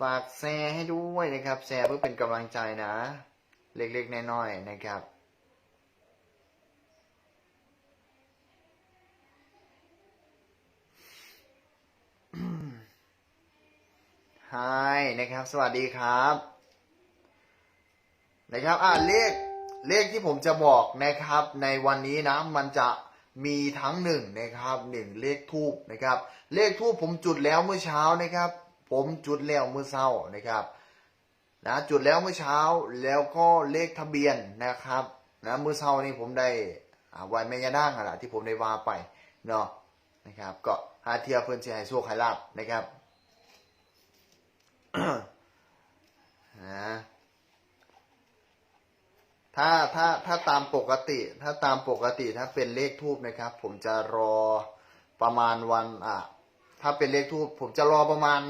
ฝากแชร์ให้ด้วยนะครับ แชร์เพื่อเป็นกำลังใจนะ เล็กๆน้อยๆนะครับฮายนะครับ สวัสดีครับ นะครับ อ่าเลขเลขที่ผมจะบอกนะครับ ในวันนี้นะ มันจะมีทั้งหนึ่งนะครับหนึ่งเลขทูบนะครับ เลขทูบผมจุดแล้วเมื่อเช้านะครับ ผมจุดแล้วเมื่อเช้านะครับนะจุดแล้วเมื่อเช้าแล้วก็เลขทะเบียนนะครับนะเมื่อเช้านี้ผมได้อ่าวันแม่ยาด่างอะล่ะที่ผมได้วาไปเนาะนะครับ ก็หาเทียเพื่อนเสียให้โชคให้ลาบนะครับนะถ้าถ้าถ้าตามปกติ ถ้าตามปกติถ้าเป็นเลขทูบนะครับ ผมจะรอประมาณวันอะถ้าเป็นเลขทูบผมจะรอประมาณ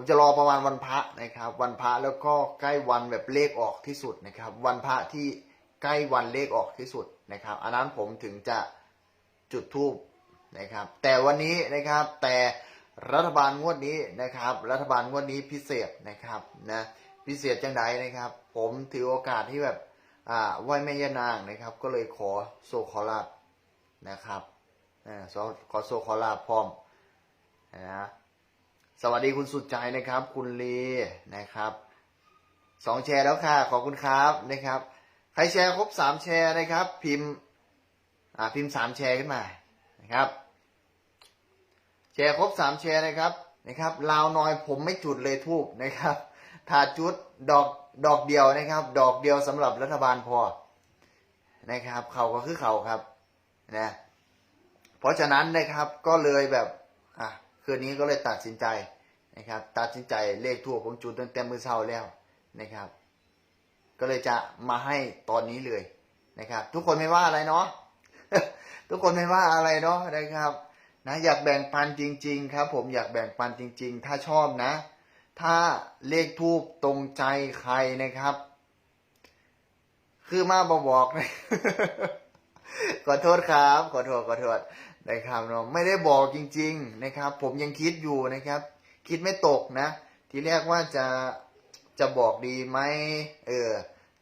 ผมจะรอประมาณวันพระนะครับ วันพระแล้วก็ใกล้วันแบบเลขออกที่สุดนะครับ วันพระที่ใกล้วันเลขออกที่สุดนะครับ อันนั้นผมถึงจะจุดทูบนะครับ แต่วันนี้นะครับแต่รัฐบาลงวดนี้นะครับ รัฐบาลงวดนี้พิเศษนะครับนะพิเศษจังใดนะครับ ผมถือโอกาสที่แบบอ่าไหวแม่ย่านางนะครับ ก็เลยขอโซขอลาบนะครับอ่าขอขอโซขอลาบพร้อมนะ สวัสดีคุณสุดใจนะครับ คุณลีนะครับสองแชร์แล้วค่ะ ขอบคุณครับนะครับ ใครแชร์ครบสามแชร์นะครับ พิมพ์อ่าพิมพ์สามแชร์ขึ้นมานะครับ แชร์ครบสามแชร์นะครับนะครับลาวน้อยผมไม่จุดเลยทูบนะครับถาจุดดอกดอกเดียวนะครับ ดอกเดียวสำหรับรัฐบาลพอนะครับ เขาก็คือเขาครับนะเพราะฉะนั้นนะครับก็เลยแบบอะ คืนนี้ก็เลยตัดสินใจนะครับ ตัดสินใจเลขทั่วผมจุดตั้งแต่มือเช้าแล้วนะครับ ก็เลยจะมาให้ตอนนี้เลยนะครับ ทุกคนไม่ว่าอะไรเนาะทุกคนไม่ว่าอะไรเนาะนะครับนะอยากแบ่งปันจริง ๆ ครับ ผมอยากแบ่งปันจริง ๆ ถ้าชอบนะ ถ้าเลขทูบตรงใจใครนะครับ คือมาบอบอกนะขอโทษครับ ขอโทษขอโทษ นะครับเนาะไม่ได้บอกจริง ๆนะครับ ผมยังคิดอยู่นะครับ คิดไม่ตกนะ ทีแรกว่าจะจะบอกดีไหมเออ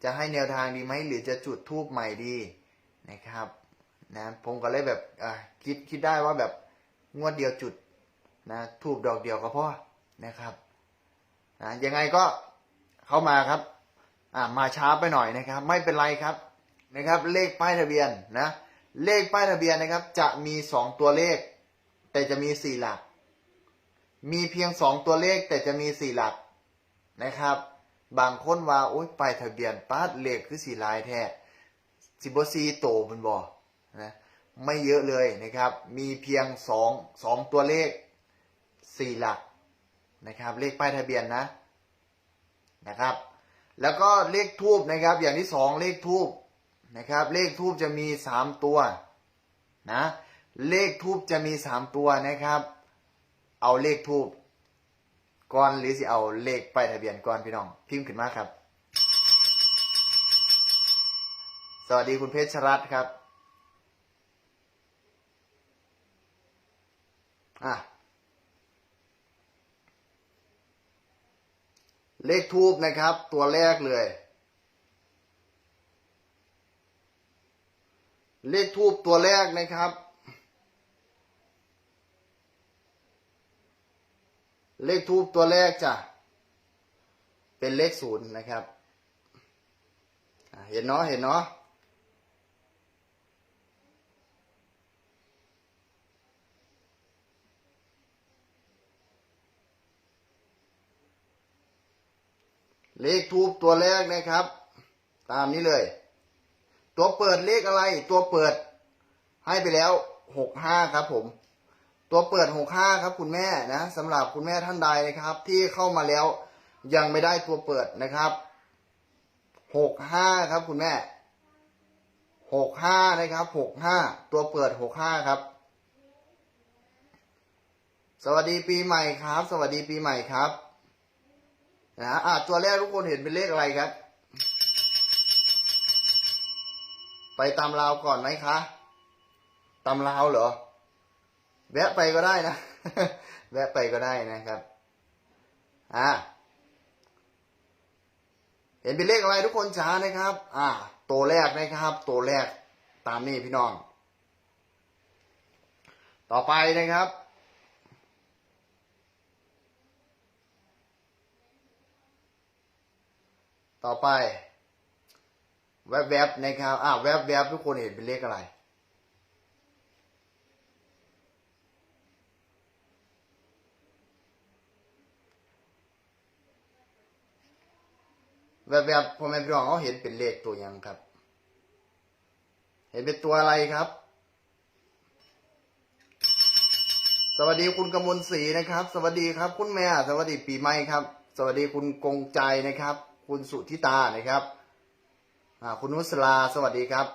จะให้แนวทางดีไหมหรือจะจุดทูบใหม่ดีนะครับนะผมก็เลยแบบอะคิดคิดได้ว่าแบบงวดเดียวจุดนะทูบดอกเดียวก็พอนะครับนะยังไงก็เข้ามาครับ อ่ามาช้าไปหน่อยนะครับ ไม่เป็นไรครับนะครับ เลขป้ายทะเบียนนะ เลขป้ายทะเบียนนะครับ จะมีสองตัวเลข แต่จะมีสี่หลัก มีเพียงสองตัวเลขแต่จะมีสี่หลักนะครับ บางคนว่าโอ๊ยป้ายทะเบียนป้าดเลขคือสี่ลายแท้สิบซีโตมันบอนะไม่เยอะเลยนะครับ มีเพียงสองสองตัวเลขสี่หลักนะครับ เลขป้ายทะเบียนนะนะครับ แล้วก็เลขทูบนะครับ อย่างที่สองเลขทูบ นะครับ เลขทูบจะมีสามตัวนะเลขทูบจะมีสามตัวนะครับ เอาเลขทูบก่อนหรือสิเอาเลขป้ายทะเบียนก่อนพี่น้อง พิมพ์ขึ้นมาครับ สวัสดีคุณเพชรรัตน์ครับอะเลขทูบนะครับ ตัวแรกเลย เลขทูบตัวแรกนะครับ เลขทูบตัวแรกจ้ะ เป็นเลขศูนย์นะครับ เห็นเนาะ เห็นเนาะเลขทูบตัวแรกนะครับ ตามนี้เลย ตัวเปิดเลขอะไร ตัวเปิด ให้ไปแล้วหกห้าครับ ผม ตัวเปิดหกห้าครับ คุณแม่นะสำหรับคุณแม่ท่านใดนะครับ ที่เข้ามาแล้วยังไม่ได้ตัวเปิดนะครับหกห้าครับ คุณแม่หกห้านะครับหกห้าตัวเปิดหกห้าครับ สวัสดีปีใหม่ครับ สวัสดีปีใหม่ครับนะอะตัวแรกทุกคนเห็นเป็นเลขอะไรครับ ไปตามราวก่อนไหมคะ ตามราวเหรอ แวะไปก็ได้นะ แวะไปก็ได้นะครับ อ่า เห็นเป็นเลขอะไรทุกคนจ้านะครับ อ่า ตัวแรกนะครับ ตัวแรกตามนี้พี่น้อง ต่อไปนะครับต่อไป แวบๆนะครับอ่าแวบๆทุกคนเห็นเป็นเลขอะไร แวบๆพ่อแม่พี่น้องเขาเห็นเป็นเลขตัวยังครับ เห็นเป็นตัวอะไรครับ สวัสดีคุณกมลศรีนะครับ สวัสดีครับ คุณแม่ สวัสดีปีใหม่ครับ สวัสดีคุณกงใจนะครับ คุณสุธิตานะครับ คุณนุสลาสวัสดีครับ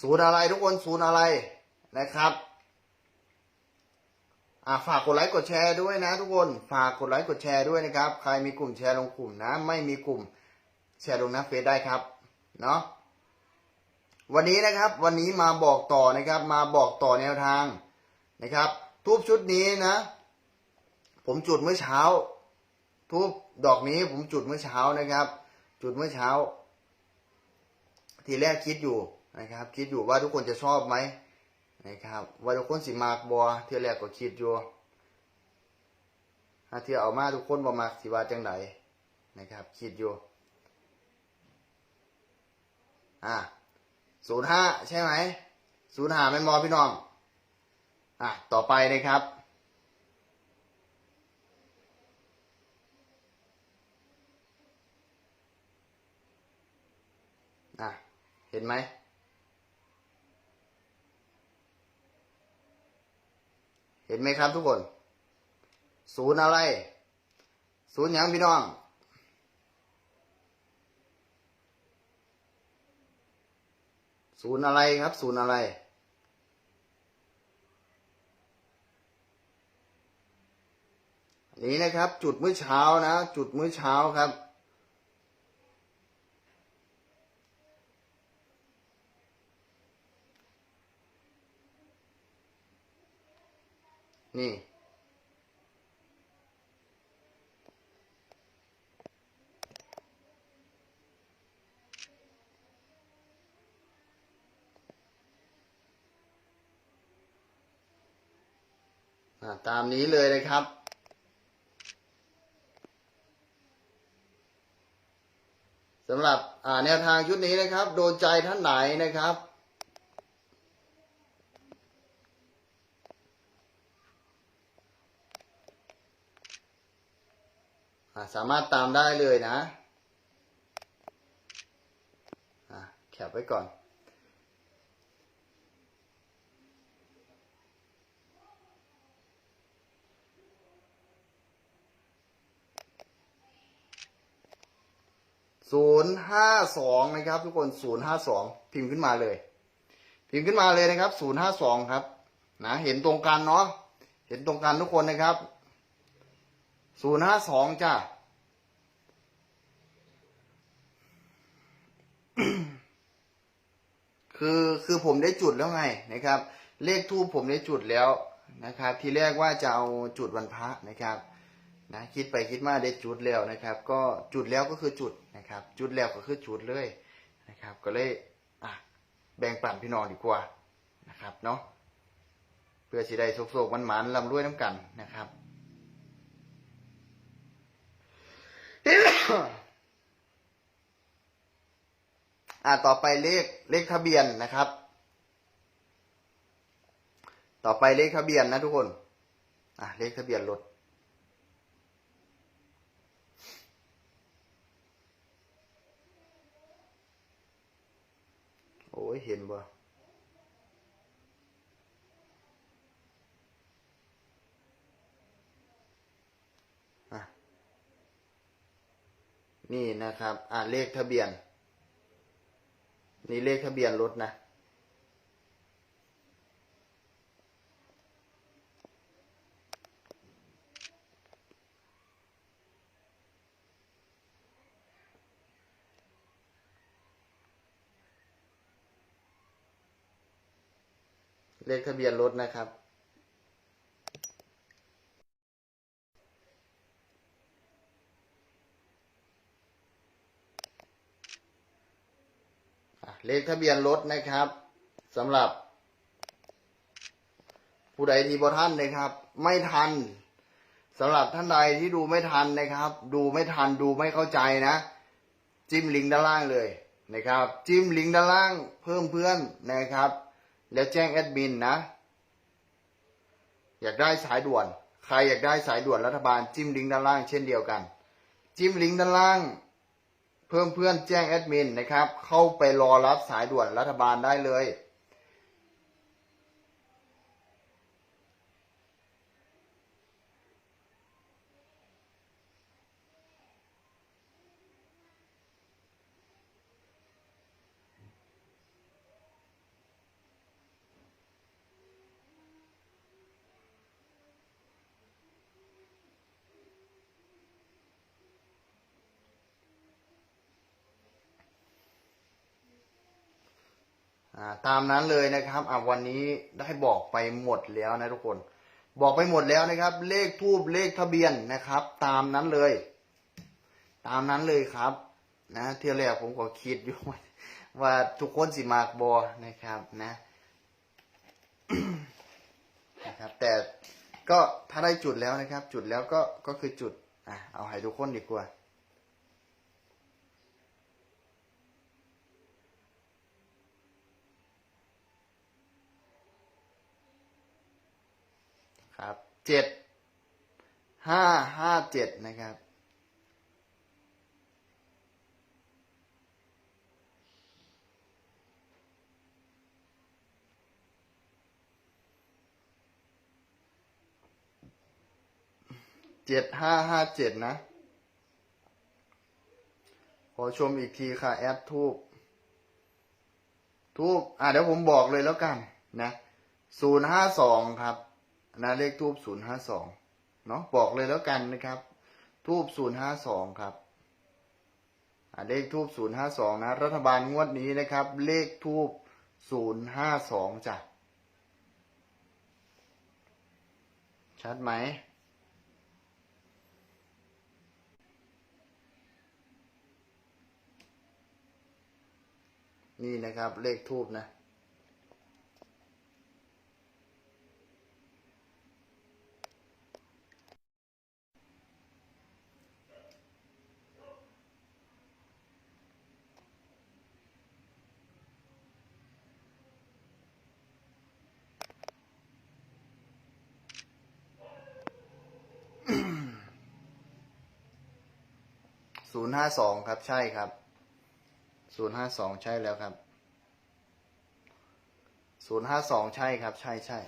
ศูนย์อะไรทุกคนศูนย์อะไรนะครับฝากกดไลค์กดแชร์ด้วยนะ ทุกคนฝากกดไลค์กดแชร์ด้วยนะครับ ใครมีกลุ่มแชร์ลงกลุ่มนะ ไม่มีกลุ่มแชร์ลงหน้าเฟซได้ครับเนาะวันนี้นะครับวันนี้มาบอกต่อนะครับ มาบอกต่อแนวทางนะครับทูบชุดนี้นะ ผมจุดเมื่อเช้าทูบดอกนี้ผมจุดเมื่อเช้านะครับ จุดเมื่อเช้า ทีแรกคิดอยู่นะครับ คิดอยู่ว่าทุกคนจะชอบไหมนะครับ ว่าทุกคนสิมากบอเที่ยแรกก็คิดอยู่ถ้าเที่ยเอามาทุกคนบ่มากสิว่าจังไดนะครับ คิดอยู่อะศูนย์ห้าใช่ไหมศูนย์ห้าแม่นบอพี่น้องอะต่อไปนะครับ อะ เห็นไหม เห็นไหมครับทุกคน ศูนย์อะไร ศูนย์หยังพี่น้อง ศูนย์อะไรครับ ศูนย์อะไรนี่นะครับ จุดมื้อเช้านะ จุดมื้อเช้าครับ นี่าตามนี้เลยนะครับสำหรับแนวทางชุดนี้นะครับ โดนใจท่านไหนนะครับ สามารถตามได้เลยนะแคปไว้ก่อน ศูนย์ห้าสองนะครับ ทุกคนศูนย์ห้าสองพิมพ์ขึ้นมาเลย พิมพ์ขึ้นมาเลยนะครับศูนย์ห้าสองครับนะเห็นตรงกันเนาะเห็นตรงกันทุกคนนะครับ ศูนย์ห้าสองจ้าคือคือผมได้จุดแล้วไงนะครับ เลขทูปผมได้จุดแล้วนะครับ ทีแรกว่าจะเอาจุดวันพระนะครับนะคิดไปคิดมาได้จุดแล้วนะครับ ก็จุดแล้วก็คือจุดนะครับ จุดแล้วก็คือจุดเลยนะครับ ก็เลยอะแบ่งปันพี่น้องดีกว่านะครับเนาะเพื่อสิได้โศกๆมันหมันลำรวยน้ำกันนะครับ อ่าต่อไปเลขเลขทะเบียนนะครับ ต่อไปเลขทะเบียนนะทุกคน อะเลขทะเบียนรถโอ้ยเห็นบ่ นี่นะครับ อ่าเลขทะเบียน นี่เลขทะเบียนรถนะ เลขทะเบียนรถนะครับ เลขทะเบียนรถนะครับสำหรับผู้ใดที่บ่ทันนะครับ ไม่ทันสำหรับท่านใดที่ดูไม่ทันนะครับ ดูไม่ทันดูไม่เข้าใจนะ จิ้มลิงก์ด้านล่างเลยนะครับ จิ้มลิงก์ด้านล่างเพิ่มเพื่อนนะครับ แล้วแจ้งแอดมินนะ อยากได้สายด่วน ใครอยากได้สายด่วนรัฐบาล จิ้มลิงก์ด้านล่างเช่นเดียวกัน จิ้มลิงก์ด้านล่าง เพิ่มเพื่อนแจ้งแอดมินนะครับ เข้าไปรอรับสายด่วนรัฐบาลได้เลย ตามนั้นเลยนะครับอะวันนี้ได้บอกไปหมดแล้วนะทุกคน บอกไปหมดแล้วนะครับ เลขทูบเลขทะเบียนนะครับ ตามนั้นเลย ตามนั้นเลยครับ นะเที่ยวแรกผมก็คิดอยู่ว่าทุกคนสิมากบอนะครับนะนะครับ แต่ก็ถ้าได้จุดแล้วนะครับ จุดแล้วก็ก็คือจุดอะเอาให้ทุกคนดีกว่า ครับเจ็ดห้าห้าเจ็ดนะครับ เจ็ดห้าห้าเจ็ดนะ ขอชมอีกทีค่ะ แอดทูบทูบอะเดี๋ยวผมบอกเลยแล้วกันนะศูนย์ห้าสองครับ นะเลขทูบศูนย์ห้าสองเนาะบอกเลยแล้วกันนะครับ ทูบศูนย์ห้าสองครับเลขทูบศูนย์ห้าสองนะ รัฐบาลงวดนี้นะครับ เลขทูบศูนย์ห้าสองจ้ะ ชัดไหมนี่นะครับเลขทูบนะ ศูนย์ห้าสองครับ ใช่ครับศูนย์ห้าสองใช่แล้วครับศูนย์ห้าสองใช่ครับ ใช่ใช่